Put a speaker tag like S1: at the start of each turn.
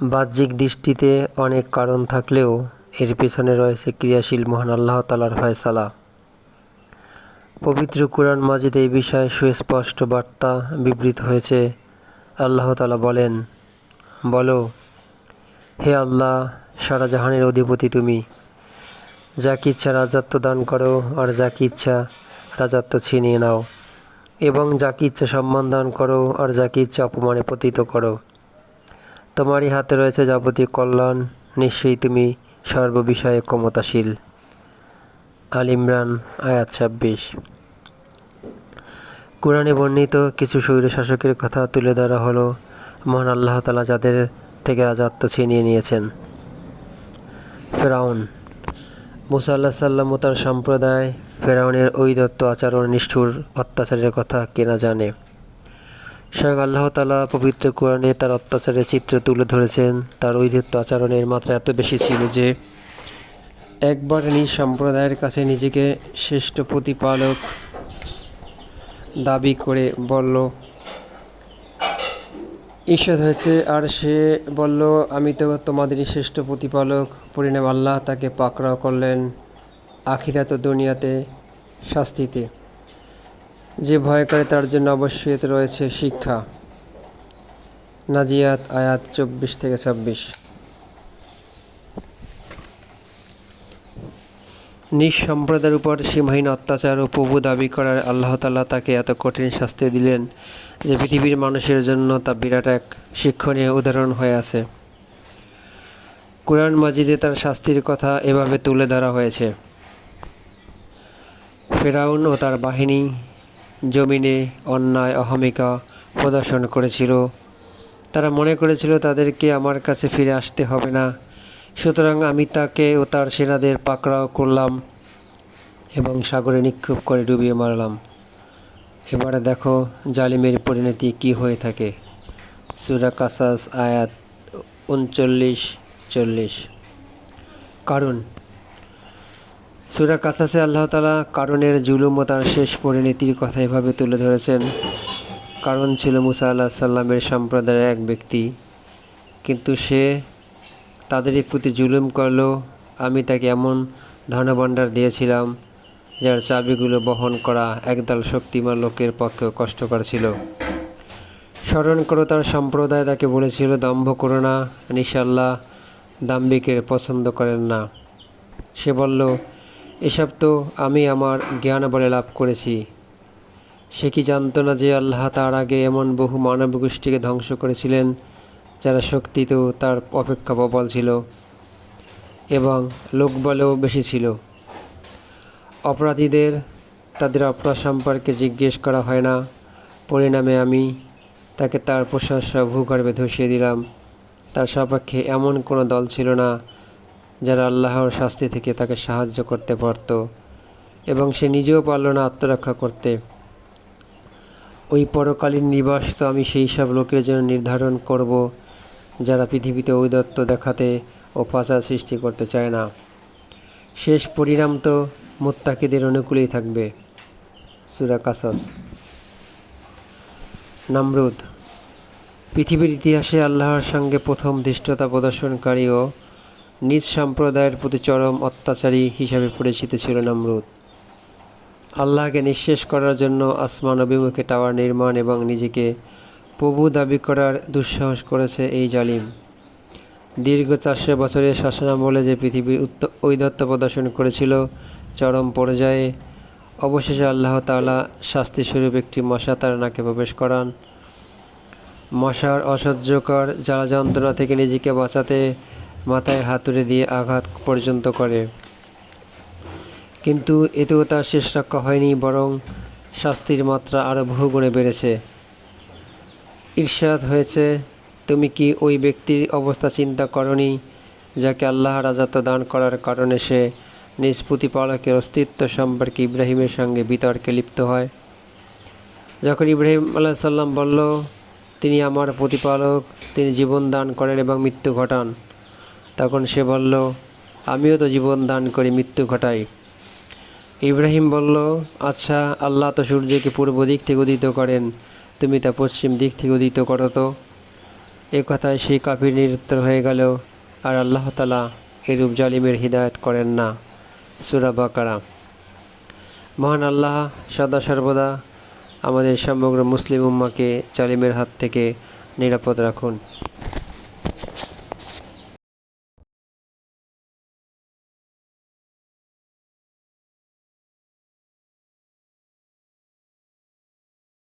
S1: বাহ্যিক দৃষ্টিতে অনেক কারণ থাকলেও এর পেছনে রয়েছে ক্রিয়াশীল মহান আল্লাহ তালার ফয়সালা। পবিত্র কোরআন মাজিদ এই বিষয়ে সুস্পষ্ট বার্তা বিবৃত হয়েছে। আল্লাহ তালা বলেন, বলো, হে আল্লাহ, সারা জাহানের অধিপতি তুমি। যাকে ইচ্ছা রাজত্ব দান করো আর যাকে ইচ্ছা রাজত্ব ছিনিয়ে নাও। এবং যাকে ইচ্ছা সম্মান দান করো আর যাকে ইচ্ছা অপমানে পতিত করো। তোমারই হাতে রয়েছে যাবতীয় কল্যাণ, নিশ্চয়ই তুমি সর্ববিষয়ে ক্ষমতাশীল। আল ইমরান, আয়াত ছাব্বিশ। কোরআনে বর্ণিত কিছু স্বৈরশাসকের কথা তুলে ধরা হলো, মহান আল্লাহ তালা যাদের থেকে রাজত্ব ছিনিয়ে নিয়েছেন। ফেরাউন। মুসা আল্লাহ সাল্লাম ও তার সম্প্রদায় ফেরাউনের ঐদত্ত আচরণ নিষ্ঠুর অত্যাচারের কথা কেনা জানে। স্বয়ং আল্লাহ তালা পবিত্র কোরআনে তার অত্যাচারের চিত্র তুলে ধরেছেন। তার ঐধত্য আচরণের মাত্রা এত বেশি ছিল যে একবার নিজ সম্প্রদায়ের কাছে নিজেকে শ্রেষ্ঠ প্রতিপালক দাবি করে বলল ঈর্ষাদ হয়েছে। আর সে বলল, আমি তো তোমাদেরই শ্রেষ্ঠ প্রতিপালক। পরিণাম আল্লাহ তাকে পাকড়াও করলেন আখিরাত দুনিয়াতে শাস্তিতে। যে ভয় করে তার জন্য অবশ্যই এতে রয়েছে শিক্ষা। নাজিয়াত, আয়াত চব্বিশ থেকে ছাব্বিশ। নিজ সম্প্রদায়ের উপর সীমাহীন অত্যাচার ও প্রভু দাবি করার আল্লাহ তাল্লাহ তাকে এত কঠিন শাস্তি দিলেন যে পৃথিবীর মানুষের জন্য তা বিরাট এক শিক্ষণীয় উদাহরণ হয়ে আছে। কোরআন মাজিদে তার শাস্তির কথা এভাবে তুলে ধরা হয়েছে। ফেরাউন ও তার বাহিনী জমিনে অন্যায়, অহমিকা প্রদর্শন করেছিল। তারা মনে করেছিল, তাদেরকে আমার কাছে ফিরে আসতে হবে না। সুতরাং আমি তাকে ও তার সেনাদের পাকড়াও করলাম এবং সাগরে নিক্ষেপ করে ডুবিয়ে মারলাম। এবারে দেখো জালিমের পরিণতি কি হয়ে থাকে। সুরা কাসাস আয়াত উনচল্লিশ চল্লিশ। কারণ সুরা কাসাসে আল্লাহ তালা কারণের জুলুম ও তার শেষ পরিণতির কথা এভাবে তুলে ধরেছেন। কারণ ছিল মুসা আল্লাহ সাল্লামের সম্প্রদায়ের এক ব্যক্তি। কিন্তু সে তাদেরই প্রতি জুলুম করল, আমি তাকে এমন ধনভাণ্ডার দিয়েছিলাম, যার চাবিগুলো বহন করা একদল শক্তিমান লোকের পক্ষে কষ্টকর ছিল। স্মরণ করো, তার সম্প্রদায় তাকে বলেছিল, দম্ভ করো না নিশাল্লাহ দাম্বিকের পছন্দ করেন না। সে বলল এসব তো আমি আমার জ্ঞান বলে লাভ করেছি। সে কি জানতো না যে আল্লাহ তার আগে এমন বহু মানব গোষ্ঠীকে ধ্বংস করেছিলেন, যারা শক্তিতেও তার অপেক্ষা প্রবল ছিল এবং লোকবলেও বেশি ছিল। অপরাধীদের তাদের অপরাধ সম্পর্কে জিজ্ঞেস করা হয় না। পরিণামে আমি তাকে তার প্রশংসা ভূগর্ভে ধসিয়ে দিলাম। তার সপক্ষে এমন কোনো দল ছিল না যারা আল্লাহর শাস্তি থেকে তাকে সাহায্য করতে পারত এবং সে নিজেও পারল না আত্মরক্ষা করতে। ওই পরকালীন নিবাস তো আমি সেই সব লোকের জন্য নির্ধারণ করব যারা পৃথিবীতে ঔদত্ত দেখাতে ও ফাঁসা সৃষ্টি করতে চায় না। শেষ পরিণাম তো মোত্তাকিদের অনুকূলেই থাকবে। সুরা কাসাস। নামরুদ। পৃথিবীর ইতিহাসে আল্লাহর সঙ্গে প্রথম ধৃষ্টতা প্রদর্শনকারী ও নিজ সম্প্রদায়ের প্রতি চরম অত্যাচারী হিসাবে পরিচিত ছিল নামরুদ। আল্লাহকে নিঃশেষ করার জন্য আসমান অভিমুখে টাওয়ার নির্মাণ এবং নিজেকে প্রভু দাবি করার দুঃসাহস করেছে এই জালিম। দীর্ঘ চারশো বছরের শাসনামলে যে পৃথিবীর ঔদত্ত প্রদর্শন করেছিল চরম পর্যায়ে, অবশেষে আল্লাহ তালা শাস্তিস্বরূপ একটি মশা তার নাকে প্রবেশ করান। মশার অসহ্যকর জ্বালা যন্ত্রণা থেকে নিজেকে বাঁচাতে মাথায় হাতুড়ে দিয়ে আঘাত পর্যন্ত করে। কিন্তু এতেও তার শেষ রক্ষা হয়নি, বরং শাস্তির মাত্রা আরও বহুগুণে বেড়েছে। ঈর্ষাদ হয়েছে, তুমি কি ওই ব্যক্তির অবস্থা চিন্তা করনি, যাকে আল্লাহ রাজাত্ব দান করার কারণে সে নিজ প্রতিপালকের অস্তিত্ব সম্পর্কে ইব্রাহিমের সঙ্গে বিতর্কে লিপ্ত হয়? যখন ইব্রাহিম আল্লাহ সাল্লাম বলল, তিনি আমার প্রতিপালক, তিনি জীবন দান করেন এবং মৃত্যু ঘটান। তখন সে বলল, আমিও তো জীবন দান করি মৃত্যু ঘটাই। ইব্রাহিম বলল আচ্ছা আল্লাহ তো সূর্যকে পূর্ব দিক থেকে উদিত করেন, তুমি তা পশ্চিম দিক থেকে উদিত করো তো। এ কথায় সেই কাফির নিরুত্তর হয়ে গেল, আর আল্লাহ তালা এরূপ জালিমের হিদায়ত করেন না। সুরা বাকারা। মহান আল্লাহ সদা সর্বদা আমাদের সমগ্র মুসলিম উম্মাকে জালিমের হাত থেকে নিরাপদ রাখুন।